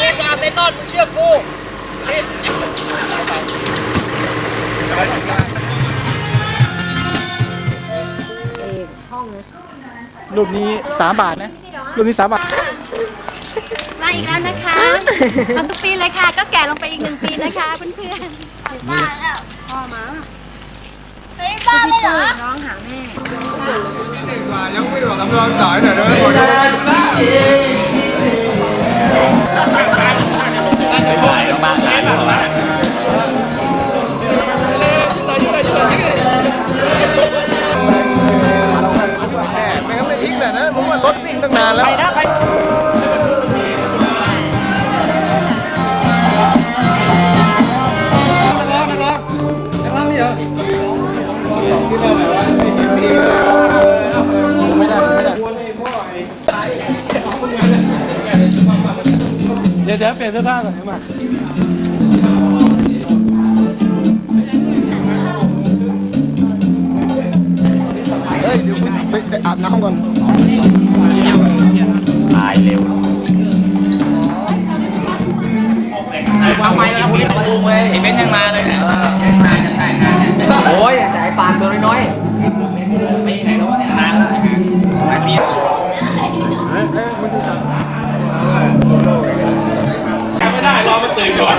เต้นนอนมึงเชื่อกูนี่รูปนี้สามบาทนะรูปนี้สามบาท มาอีกแล้วนะคะเอาทุกปีเลยค่ะ ก็แก่ลงไปอีกหนึ่งปีนะคะเพื่อนๆบ้าแล้วพ่อมาเฮ้ยบ้าเลยเหรอร้องหาแม่ยังไม่บอกกำลังหน่อยหน่อยได้ไหมบอกได้ดูหน้า ยวเดี๋ยวเปลี่ยนเสื้อผ้าก่อนเดี๋ยวมาเฮ้ยเดี๋ยวไปไปอาบน้ำก่อนเอาไปแล้วพี่ตูมเว้ยไอ้เบนยังมาเลยเนี่ยนานจะแต่งงานโอ้ยแต่ไอ้ปานตัวน้อยไปยังไงแล้ววะเนี่ยนานแล้วหลาย ตื่นก่อน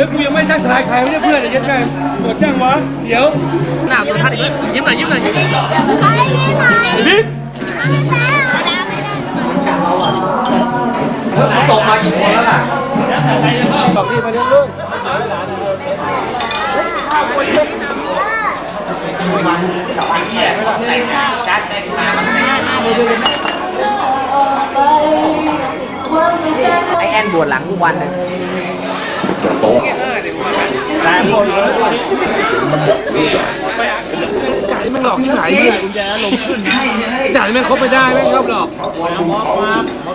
แล้วกูยังไม่ทักทายใครไม่ได้เพื่อนเลยยังไงหมดยังวะเดี๋ยวหน้าตัวท่านอีกยิ้มหน่อยยิ้มหน่อยยิ้มหน่อยไปนี่ไหนบิ๊กมึงส่งมากี่คนแล้วล่ะบอกพี่มาเลี้ยงลูกจัดแต่งงานมันไอ้แอนบวชหลังทุกวันเลย จ่ายมันหลอกที่ไหนเนี่ยกุญแจลงขึ้นจ่ายมันครบไม่ได้ไม่ชอบหลอก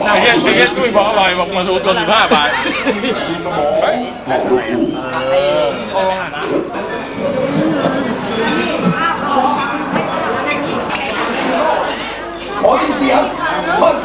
ไอ้เงี้ยไอ้เงี้ยตุ้ยบอกอร่อยบอกมาสูตัวสิบห้าบาทงู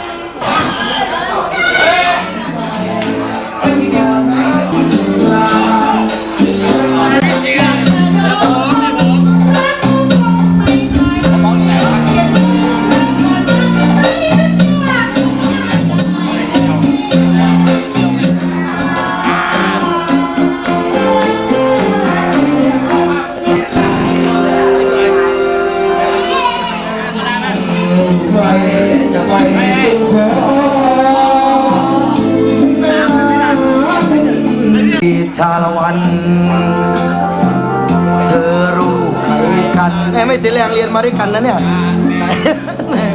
ารวัน เธอรู้ใครกันแม่ไม่เสียแรงเรียนมาด้วยกันนะเนี่ยก็ขายถึงแล้วไอ้เนี่ย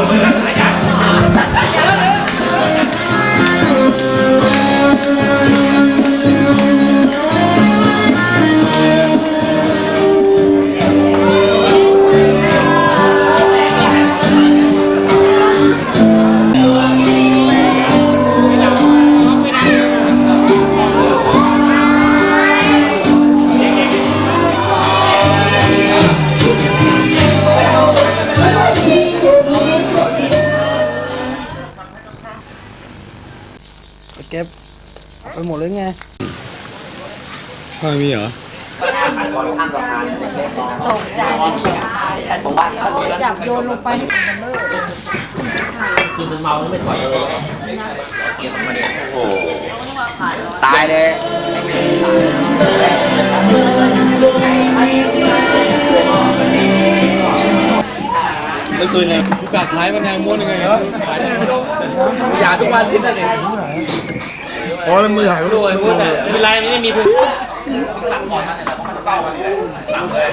ไปหมดเลยไงไม่มีเหรอจับโยนลงไปคือมันเมาไม่ปล่อยเลยโอ้โหตายเลยเมื่อคืนเนี่ยกูกะขายมันแทงม้วนยังไงขายอย่าทุกวันที่นั่นเอง พอแล้วมือถ่ายรูปไม่เป็นไรไม่ได้มีพื้น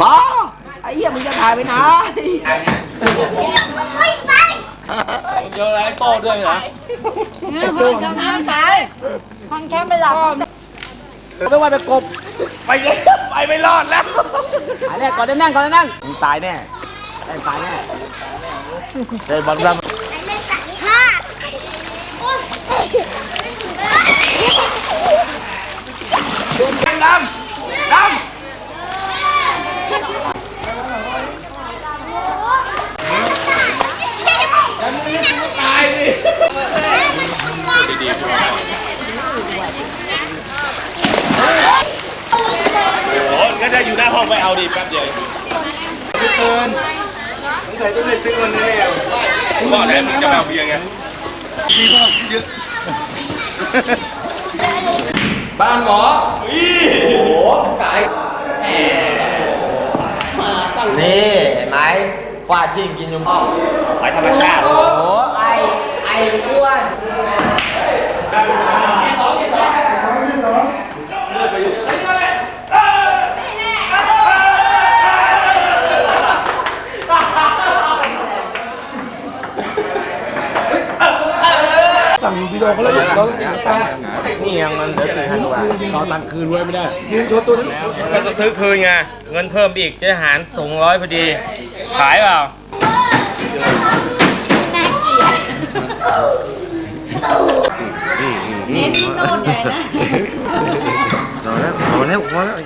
พอไอ้เหี้ยมึงจะถ่ายไปไหนเจออะไรโต้ด้วยเหรอห้องกำลังตายห้องแค่ไม่หลับไม่ว่าจะกบไปเลยไปไม่รอดแล้วตายแน่ก่อนได้นั่งก่อนได้นั่งมึงตายแน่ได้ตายแน่เดินบอลดำ ค่ะ โอ้ก็จะอยู่หน้าห้องไปเอาดิแป๊บเดียวใส่ต้องได้ซื้อวันนี้เลยบอกแล้วมึงจะมาเบียร์ไงบ้านหมอนี่เห็นไหมฟาดชิงกินยุมห้องไปธรรมชาติโอ้โหไอไออ้วน สั่งวิดีโอเขาแล้วเราต้องตังนี่ยังมันเหลือสี่พันกว่าเขาตังคืนไว้ไม่ได้ยืนโชว์ตัวนั้นก็จะซื้อคืนไง เงินเพิ่มอีกจะหารส่งร้อยพอดี ขายเปล่าเอาแล้วพอแล้วพอแล้ว